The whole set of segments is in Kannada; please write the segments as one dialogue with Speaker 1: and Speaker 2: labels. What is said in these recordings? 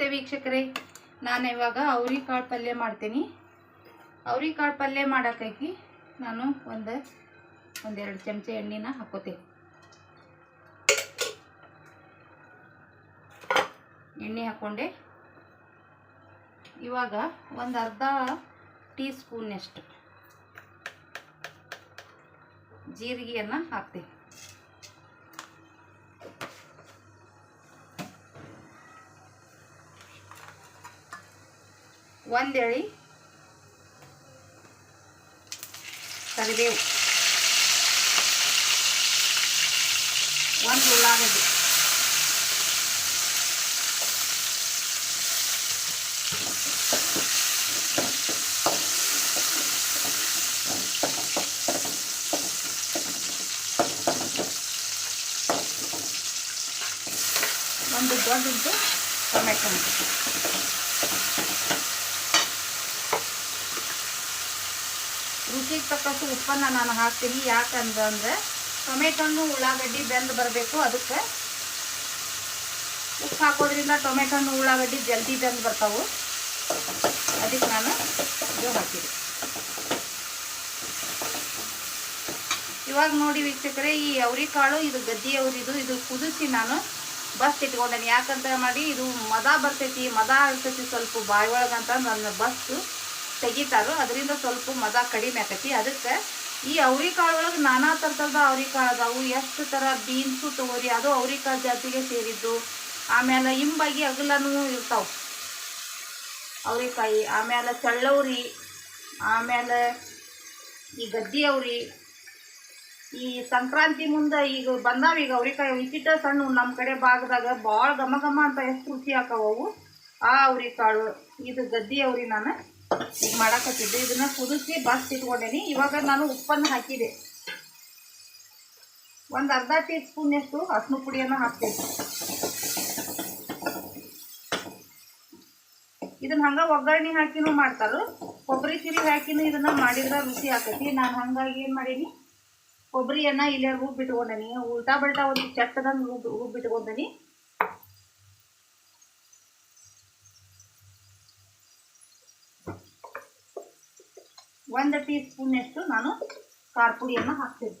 Speaker 1: ನಮಸ್ತೆ ವೀಕ್ಷಕರೇ. ನಾನು ಇವಾಗ ಅವ್ರಿಕಾಳು ಪಲ್ಯ ಮಾಡ್ತೀನಿ. ಅವ್ರಿಕಾಳು ಪಲ್ಯ ಮಾಡೋಕ್ಕಾಗಿ ನಾನು ಒಂದು, ಒಂದೆರಡು ಚಮಚ ಎಣ್ಣೆನ ಹಾಕೋತೀನಿ ಎಣ್ಣೆ ಹಾಕ್ಕೊಂಡೆ ಇವಾಗ ಒಂದು ಅರ್ಧ ಟೀ ಸ್ಪೂನಷ್ಟು ಜೀರಿಗೆಯನ್ನು ಹಾಕ್ತೀನಿ ಒಂದೆಳಿ ಕರಿಬೇವು ಒಂದು ಉಳ್ಳಾಗಡ್ಡಿ ಒಂದು ದೊಡ್ಡದು ಟೊಮೆಟೊ ರುಚಿಗೆ ತಕ್ಕಷ್ಟು ಉಪ್ಪನ್ನು ನಾನು ಹಾಕ್ತೀನಿ. ಯಾಕಂದ್ರೆ ಟೊಮೆಟೊನು ಉಳ್ಳಾಗಡ್ಡಿ ಬೆಂದು ಬರಬೇಕು ಅದಕ್ಕೆ. ಉಪ್ಪು ಹಾಕೋದ್ರಿಂದ ಟೊಮೆಟೊನು ಉಳ್ಳಾಗಡ್ಡಿ ಜಲ್ದಿ ಬೆಂದು ಬರ್ತಾವೆ. ಅದಕ್ಕೆ ನಾನು ಇದು ಹಾಕಿದೆ. ಇವಾಗ ನೋಡಿ ವೀಕ್ಷಕರೇ, ಈ ಅವರಿಕಾಳು, ಇದು ಗದ್ದಿ ಅವರಿದು, ಇದು ಕುದಿಸಿ ನಾನು ಬಸ್ ಇಟ್ಕೊಂಡೇನೆ. ಯಾಕಂತ ಮಾಡಿ ಇದು ಮದ ಬರ್ತೈತಿ, ಮದ ಆಗ್ತೈತಿ ಸ್ವಲ್ಪ ಬಾಯಿ ಒಳಗಂತ ನನ್ನ ಬಸ್ಸು ತೆಗಿತಾರೋ ಅದರಿಂದ ಸ್ವಲ್ಪ ಮದ ಕಡಿಮೆ ಆಕತಿ. ಅದಕ್ಕೆ ಈ ಅವ್ರಿಕಾಳು ಒಳಗೆ ನಾನಾ ಥರದ ಅವ್ರಿಕಾಳು ಅದಾವು ಎಷ್ಟು ಥರ ಬೀನ್ಸು ತಗೋರಿ, ಅದು ಅವ್ರಿಕಾಳು ಜಾತಿಗೆ ಸೇರಿದ್ದು. ಆಮೇಲೆ ಇಂಬಾಗಿ, ಅಗಲನೂ ಇರ್ತಾವೆ. ಅವ್ರಿಕಾಯಿ ಆಮೇಲೆ ಚಳ್ಳವ್ರಿ ಆಮೇಲೆ ಈ ಗದ್ದಿ ಅವ್ರಿ. ಈ ಸಂಕ್ರಾಂತಿ ಮುಂದೆ ಈಗ ಬಂದಾವ ಈಗ ಅವ್ರಿಕಾಯಿ ವಿಚಿಟ ಸಣ್ಣ ನಮ್ಮ ಕಡೆ ಭಾಗದಾಗ ಭಾಳ ಘಮ ಘಮ ಅಂತ ಎಷ್ಟು ರುಚಿ ಹಾಕವು ಆ ಅವ್ರಿಕಾಳು ಇದು ಗದ್ದಿ ಅವ್ರಿ ನಾನು. ಮಾಡಕತ್ತಿದ್ದೆ ಇದನ್ನ ಕುದಿಸಿ ಬಸ್ ಇಟ್ಕೊಂಡೇನಿ. ಇವಾಗ ನಾನು ಉಪ್ಪನ್ನು ಹಾಕಿದೆ. ಒಂದು ಅರ್ಧ ಟೀ ಸ್ಪೂನಷ್ಟು ಅರ್ಶಿನ ಪುಡಿಯನ್ನು ಹಾಕ್ತೇನೆ. ಇದನ್ನ ಹಂಗ ಒಗ್ಗರಣೆ ಹಾಕಿನೂ ಮಾಡ್ತಾರು. ಕೊಬ್ಬರಿ ಸಿರಿ ಹಾಕಿನೂ ಇದನ್ನ ಮಾಡಿದ್ರೆ ರುಚಿ ಆಕೈತಿ ನಾನು ಹಂಗಾಗಿ ಏನು ಮಾಡೀನಿ? ಕೊಬ್ಬರಿಯನ್ನ ಇಲ್ಲೇ ರುಬ್ಬಿಟ್ಕೊಂಡೇನಿ. ಉಲ್ಟಾ ಬಲ್ಟಾ ಒಂದು ಚಟ್ಟದಂಗೆ ರೂಬ್, ರುಬ್ಬಿಟ್ಕೊಂಡೇನಿ. ಒಂದು ಟೀ ಸ್ಪೂನಷ್ಟು ನಾನು ಖಾರ ಪುಡಿಯನ್ನು ಹಾಕ್ತೀನಿ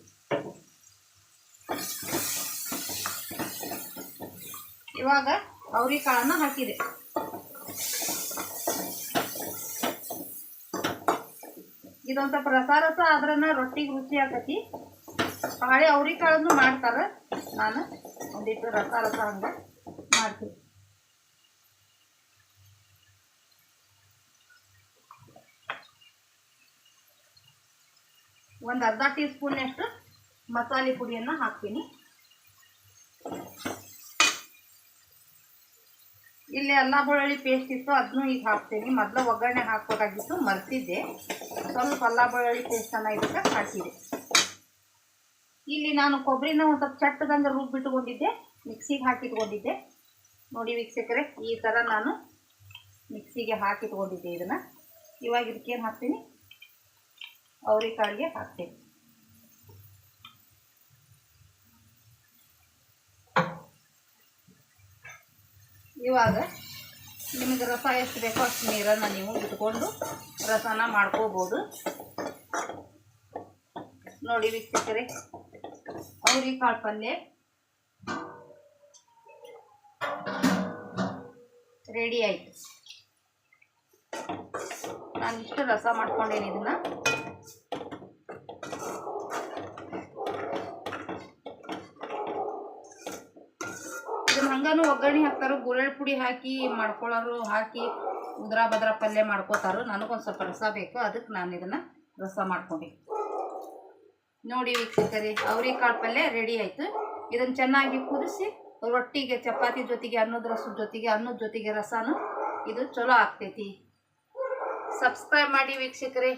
Speaker 1: ಇವಾಗ ಕಾಳನ್ನು ಹಾಕಿದೆ. ಇದೊಂದು ಸ್ವಲ್ಪ ರಸ ರಸ ಆದ್ರನ ರೊಟ್ಟಿಗೆ ರುಚಿ ಆಕತಿ. ಹಾಳೆ ಅವ್ರಿಕಾಳನ್ನು ಮಾಡ್ತಾರೆ. ನಾನು ಒಂದಿಟ್ಟು ರಸ ರಸ ಹಂಗ ಮಾಡ್ತೀನಿ. ಒಂದು ಅರ್ಧ ಟೀ ಸ್ಪೂನಷ್ಟು ಮಸಾಲೆ ಪುಡಿಯನ್ನು ಹಾಕ್ತೀನಿ. ಇಲ್ಲಿ ಅಲ್ಲ ಬೆಳ್ಳುಳ್ಳಿ ಪೇಸ್ಟ್ ಇತ್ತು ಅದನ್ನು ಈಗ ಹಾಕ್ತೀನಿ. ಮೊದಲು ಒಗ್ಗರಣೆ ಹಾಕ್ಬೇಕಾಗಿತ್ತು, ಮರೆತಿದ್ದೆ. ಸ್ವಲ್ಪ ಅಲ್ಲ ಬೆಳ್ಳುಳ್ಳಿ ಪೇಸ್ಟನ್ನು ಇದಕ್ಕೆ ಹಾಕಿದೆ. ಇಲ್ಲಿ ನಾನು ಕೊಬ್ಬರಿನ ಒಂದು ಸ್ವಲ್ಪ ಚಟ್ಟದಂಗೆ ರುಬ್ಬಿಟ್ಕೊಂಡಿದ್ದೆ ಮಿಕ್ಸಿಗೆ ಹಾಕಿಟ್ಕೊಂಡಿದ್ದೆ. ನೋಡಿ ವೀಕ್ಷಕರೇ, ಈ ಥರ ನಾನು ಮಿಕ್ಸಿಗೆ ಹಾಕಿಟ್ಕೊಂಡಿದ್ದೆ ಇದನ್ನು. ಇವಾಗ ಇದಕ್ಕೇನು ಹಾಕ್ತೀನಿ? ಅವರೆಕಾಳಿಗೆ ಹಾಕ್ತೀನಿ ಇವಾಗ ನಿಮಗೆ ರಸ ಎಷ್ಟು ಬೇಕೋ ಅಷ್ಟು ನೀರನ್ನು ನೀವು ಇಟ್ಕೊಂಡು ರಸನ ಮಾಡ್ಕೋಬೋದು. ನೋಡಿ ವೀಕ್ಷಕರೇ ಅವರಿಕಾಳು ಪಲ್ಯ. ರೆಡಿ ಆಯಿತು. ನಾನು ಇಷ್ಟು ರಸ ಮಾಡ್ಕೊಂಡೇನಿ ಇದನ್ನು. ಇದನ್ನ ಹಂಗಾನು ಒಗ್ಗರಣೆ ಹಾಕ್ತಾರೋ ಗುರೆಳ್ ಪುಡಿ ಹಾಕಿ ಮಾಡ್ಕೊಳ್ಳೋರು ಹಾಕಿ ಉದ್ರಾ ಬದ್ರಾ ಪಲ್ಯ ಮಾಡ್ಕೋತಾರೋ. ನನಗೊಂದು ಸ್ವಲ್ಪ ರಸ ಬೇಕು, ಅದಕ್ಕೆ ನಾನು ಇದನ್ನು ರಸ ಮಾಡ್ಕೊಂಡೆ ನೋಡಿ ವೀಕ್ಷಕರೇ, ಅವರೆಕಾಳು ಪಲ್ಯ ರೆಡಿ ಆಯಿತು. ಇದನ್ನು ಚೆನ್ನಾಗಿ ಕುದಿಸಿ, ರೊಟ್ಟಿಗೆ, ಚಪಾತಿ ಜೊತೆಗೆ ಅನ್ನದ ರಸದ ಜೊತೆಗೆ, ಅನ್ನದ ಜೊತೆಗೆ ರಸಾನು ಇದು ಚಲೋ ಆಗ್ತೈತಿ. ಸಬ್ಸ್ಕ್ರೈಬ್ ಮಾಡಿ ವೀಕ್ಷಕರೇ.